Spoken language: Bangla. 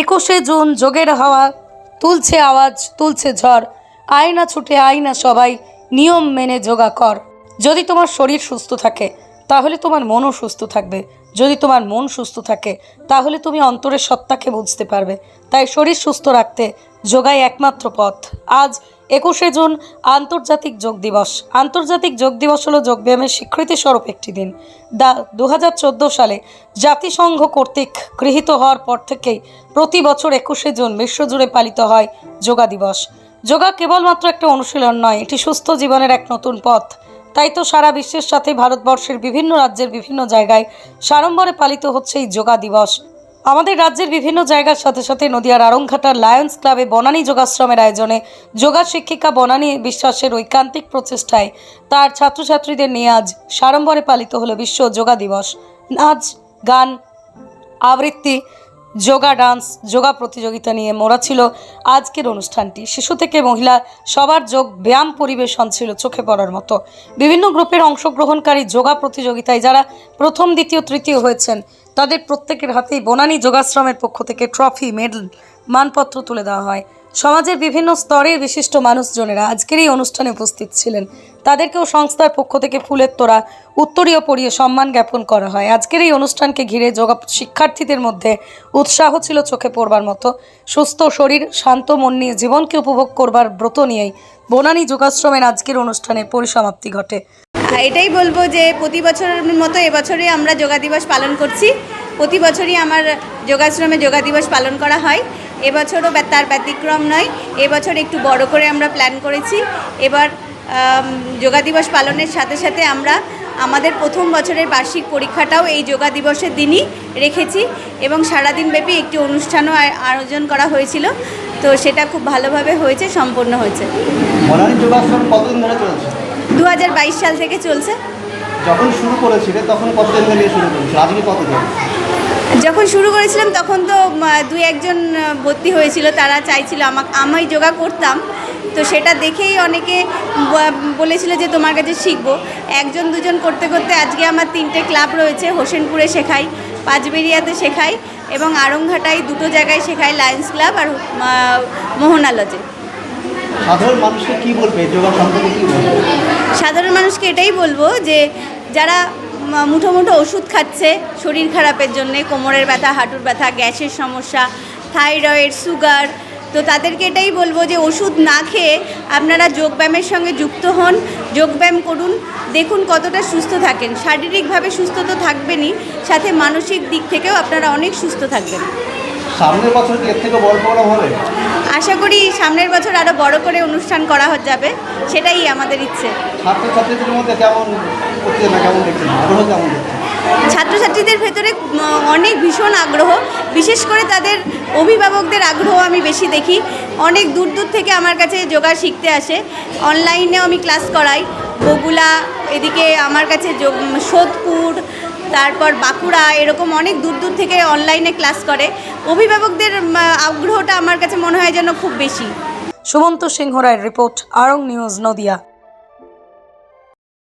একুশে জুন, যোগের হাওয়া, তুলছে আওয়াজ, তুলছে ঝড়। আয়না ছুটে, আয়না সবাই, নিয়ম মেনে যোগা কর। যদি তোমার শরীর সুস্থ থাকে, তাহলে তোমার মনও সুস্থ থাকবে। যদি তোমার মন সুস্থ থাকে, তাহলে তুমি অন্তরের সত্তাকে বুঝতে পারবে। তাই শরীর সুস্থ রাখতে যোগাই একমাত্র পথ। আজ একুশে জুন আন্তর্জাতিক যোগ দিবস। আন্তর্জাতিক যোগ দিবস হলো যোগব্যায়ামের স্বীকৃতি স্বরূপ একটি দিন। দা দু হাজার চোদ্দ সালে জাতিসংঘ কর্তৃক গৃহীত হওয়ার পর থেকেই প্রতি বছর একুশে জুন বিশ্বজুড়ে পালিত হয় যোগা দিবস। যোগা কেবলমাত্র একটা অনুশীলন নয়, এটি সুস্থ জীবনের এক নতুন পথ। তাই তো সারা বিশ্বের সাথে ভারতবর্ষের বিভিন্ন রাজ্যের বিভিন্ন জায়গায় সাড়ম্বরে পালিত হচ্ছে এই যোগা দিবস। আমাদের রাজ্যের বিভিন্ন জায়গার সাথে সাথে নদিয়ার আরংঘাটার লায়ন্স ক্লাবে বনানী যোগাশ্রমের আয়োজনে যোগা শিক্ষিকা বনানী বিশ্বাসের ঐকান্তিক প্রচেষ্টায় তার ছাত্রছাত্রীদের নিয়ে আজ সাড়ম্বরে পালিত হলো বিশ্ব যোগা দিবস। নাচ, গান, আবৃত্তি, যোগা ডান্স, যোগা প্রতিযোগিতা নিয়ে মোড়া ছিল আজকের অনুষ্ঠানটি। শিশু থেকে মহিলা সবার যোগ ব্যায়াম পরিবেশন ছিল চোখে পড়ার মতো। বিভিন্ন গ্রুপের অংশগ্রহণকারী যোগা প্রতিযোগিতায় যারা প্রথম, দ্বিতীয়, তৃতীয় হয়েছেন তাদের প্রত্যেকের হাতেই বনানী যোগাশ্রমের পক্ষ থেকে ট্রফি, মেডেল, মানপত্র তুলে দেওয়া হয়। সমাজের বিভিন্ন স্তরের বিশিষ্ট মানুষজনেরা আজকের এই অনুষ্ঠানে উপস্থিত ছিলেন। তাদেরকেও সংস্থার পক্ষ থেকে ফুলের তোড়া উত্তরীয় পরিয়ে সম্মান জ্ঞাপন করা হয়। আজকের এই অনুষ্ঠানকে ঘিরে যোগা শিক্ষার্থীদের মধ্যে উৎসাহ ছিল চোখে পড়বার মতো। সুস্থ শরীর, শান্ত মন নিয়ে জীবনকে উপভোগ করবার ব্রত নিয়েই বনানী যোগাশ্রমের আজকের অনুষ্ঠানের পরিসমাপ্তি ঘটে। এটাই বলব যে প্রতি বছরের মতো এবছরে আমরা যোগা দিবস পালন করছি। প্রতি বছরই আমার যোগাশ্রমে যোগা দিবস পালন করা হয়। এবছরও তার ব্যতিক্রম নয়। এবছর একটু বড় করে আমরা প্ল্যান করেছি। এবার যোগা দিবস পালনের সাথে সাথে আমরা আমাদের প্রথম বছরের বার্ষিক পরীক্ষাটাও এই যোগা দিবসের দিনই রেখেছি এবং সারাদিন ব্যাপী একটি অনুষ্ঠানও আয়োজন করা হয়েছিল। তো সেটা খুব ভালোভাবে হয়েছে সম্পন্ন হয়েছে। কতদিন ধরে চলছে? দু হাজার বাইশ সাল থেকে চলছে। যখন শুরু করেছিলে তখন কতদিন ধরে নিয়ে শুরু করেছিল? আজকে যখন শুরু করেছিলাম তখন তো দুই একজন ভর্তি হয়েছিল। তারা চাইছিল আমাকে আমি যোগা করতাম। তো সেটা দেখেই অনেকে বলেছিল যে তোমার কাছে শিখব। একজন দুজন করতে করতে আজকে আমার তিনটে ক্লাব রয়েছে হোসেনপুরে শেখাই পাঁচবেরিয়াতে শেখাই এবং আরংঘাটায় দুটো জায়গায় শেখাই লায়ন্স ক্লাব আর আহ, মোহনা লজে সাধারণ মানুষকে কি বলবে? যোগা সম্পর্কে কি বলবে? সাধারণ মানুষকে এটাই বলব যে যারা মুঠো মুঠো ওষুধ খাচ্ছে শরীর খারাপের জন্যে, কোমরের ব্যথা, হাঁটুর ব্যথা, গ্যাসের সমস্যা, থাইরয়েড, সুগার, তো তাদেরকে এটাই বলব যে ওষুধ না খেয়ে আপনারা যোগব্যায়ামের সঙ্গে যুক্ত হন, যোগব্যায়াম করুন, দেখুন কতটা সুস্থ থাকেন। শারীরিকভাবে সুস্থ তো থাকবেনই, সাথে মানসিক দিক থেকেও আপনারা অনেক সুস্থ থাকবেন। সামনের বছর কি এর থেকে বড় প্রোগ্রাম হবে? আশা করি সামনের বছর আরও বড় করে অনুষ্ঠান করা যাবে সেটাই আমাদের ইচ্ছে। ছাত্রছাত্রীদের মধ্যে কেমন উত্তেজনা কেমন দেখছেন? আগ্রহ কেমন দেখছেন? ছাত্রছাত্রীদের ভেতরে অনেক ভীষণ আগ্রহ। বিশেষ করে তাদের অভিভাবকদের আগ্রহ আমি বেশি দেখি। অনেক দূর দূর থেকে আমার কাছে যোগা শিখতে আসে। অনলাইনেও আমি ক্লাস করাই। বগুলা এদিকে আমার কাছে সোদপুর, তারপর বাঁকুড়া, এরকম অনেক দূর দূর থেকে অনলাইনে ক্লাস করে। অভিভাবকদের আগ্রহটা আমার কাছে মনে হয় যেন খুব বেশি। সুমন্ত সিংহ রায়ের রিপোর্ট আরং নিউজ নদিয়া।